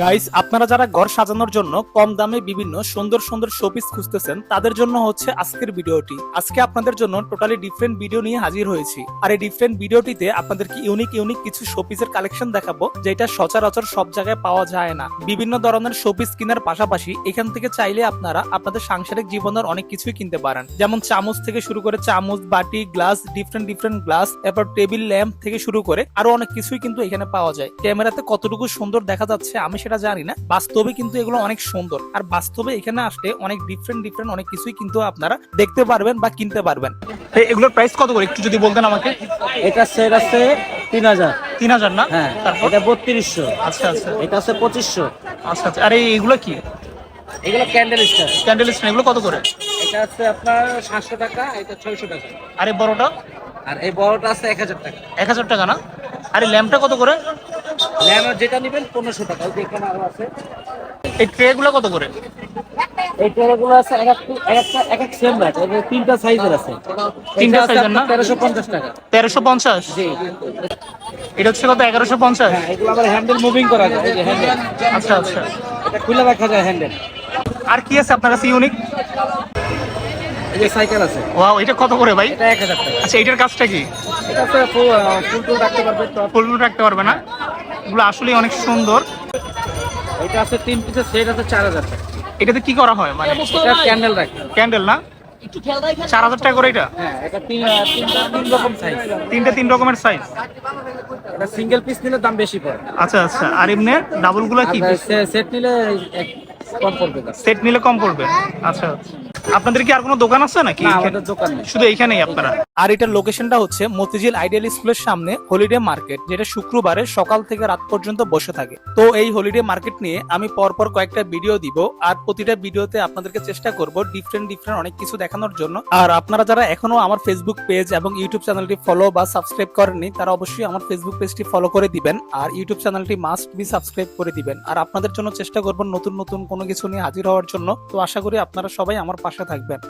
Guys আপনারা যারা ঘর সাজানোর জন্য কম দামে বিভিন্ন সুন্দর সুন্দর শোপিস খুঁজতেছেন, তাদের জন্য হচ্ছে আজকের ভিডিওটি। আজকে আপনাদের জন্য টোটালি ডিফারেন্ট ভিডিও নিয়ে হাজির হয়েছি। আর এই ডিফারেন্ট ভিডিওটিতে আপনাদেরকে ইউনিক ইউনিক কিছু শোপিসের কালেকশন দেখাবো, যেটা সচরাচর সব জায়গায় পাওয়া যায় না। বিভিন্ন ধরনের শোপিস কেনার পাশাপাশি এখান থেকে চাইলে আপনারা আপনাদের সাংসারিক জীবনের অনেক কিছুই কিনতে পারেন। যেমন চামচ থেকে শুরু করে চামচ, বাটি গ্লাস ডিফারেন্ট ডিফারেন্ট গ্লাস এরপর টেবিল ল্যাম্প থেকে শুরু করে আরও অনেক কিছুই কিন্তু এখানে পাওয়া যায়। ক্যামেরাতে কতটুকু সুন্দর দেখা যাচ্ছে, আমি সেটা জানি না। বাস্তবে কিন্তু এগুলো অনেক সুন্দর। আর বাস্তবে এখানে আসলে অনেক ডিফারেন্ট ডিফারেন্ট অনেক কিছুই কিন্তু আপনারা দেখতে পারবেন বা কিনতে পারবেন। এগুলোর প্রাইস কত করে? একটু যদি বলতেন আমাকে। এটা সেট আছে তিন হাজার। তিন হাজার না? হ্যাঁ এটা বত্রিশশো। আচ্ছা আচ্ছা। এটা আছে পঁচিশশো। আচ্ছা আচ্ছা। আরে এগুলো কি? এগুলো ক্যান্ডেল স্টার ক্যান্ডেল স্ট্যান্ড এগুলো কত করে? এটা আছে আপনার সাতশো টাকা এটা ছয়শো টাকা। আরে বড়টা? আর এই বড়টা আছে এক হাজার টাকা। এক হাজার টাকা না? আরে ল্যাম্পটা কত করে? ল্যাম্প যেটা নেবেন পনেরোশো টাকা ওই যে এখানে আরও আছে। এই ট্রে গুলো কত করে? এই টেরাগুলো আছে এক এক এক একটা এক এক সেম তিনটা সাইজের আছে। তিনটা এর না? তেরোশো পঞ্চাশ টাকা। তেরোশো পঞ্চাশ? জি। এটা হচ্ছে কত এগারোশো পঞ্চাশ? হ্যাঁ এগুলো আবার হ্যান্ডেল মুভিং করা যায় এই যে হ্যান্ডেল আচ্ছা আচ্ছা। এটা খুলে রাখা যায় হ্যান্ডেল আর কি আছে আপনার কাছে ইউনিক এই যে সাইকেল আছে। ওয়াও এটা কত করে ভাই? এটা এক হাজার টাকা। আচ্ছা এটার কাজটা কি? এটা আছে ফুল টুল রাখতে পারবে ফুল রাখতে পারবে না? এগুলো আসলে অনেক সুন্দর। এটা আছে তিন পিসের সেট আছে চার হাজার টাকা। এটাতে কি করা হয় মানে? এটা ক্যান্ডেল রাখে ক্যান্ডেল না? চার হাজার টাকা করে এটা? হ্যাঁ এটা তিন তিনটা তিন রকম সাইজ তিনটে তিন রকমের সাইজ এটা সিঙ্গেল পিস নিলে দাম বেশি পড়ে। আচ্ছা আচ্ছা। আর এমনি ডাবলগুলো কি? সেট নিলে কম পড়বে সেট নিলে কম পড়বে? আচ্ছা আচ্ছা। আপনাদের কি আর কোনো দোকান আছে নাকি? আমাদের দোকান নেই। শুধু এইখানেই আপনারা? আর এটার লোকেশনটা হচ্ছে মতিঝিল আইডিয়াল স্কুলের সামনে হলিডে মার্কেট যেটা শুক্রবারে সকাল থেকে রাত পর্যন্ত বসে থাকে। তো এই হলিডে মার্কেট নিয়ে আমি পরপর কয়েকটা ভিডিও দিব আর প্রতিটা ভিডিওতে আপনাদেরকে চেষ্টা করব ডিফারেন্ট ডিফারেন্ট অনেক কিছু দেখানোর জন্য। আর আপনারা যারা এখনও আমার ফেসবুক পেজ এবং ইউটিউব চ্যানেলটি ফলো বা সাবস্ক্রাইব করেননি তারা অবশ্যই আমার ফেসবুক পেজটি ফলো করে দিবেন আর ইউটিউব চ্যানেলটি মাস্ট বি সাবস্ক্রাইব করে দিবেন। আর আপনাদের জন্য চেষ্টা করব নতুন নতুন কোনো কিছু নিয়ে হাজির হওয়ার জন্য। তো আশা করি আপনারা সবাই আমার পাশে থাকবেন।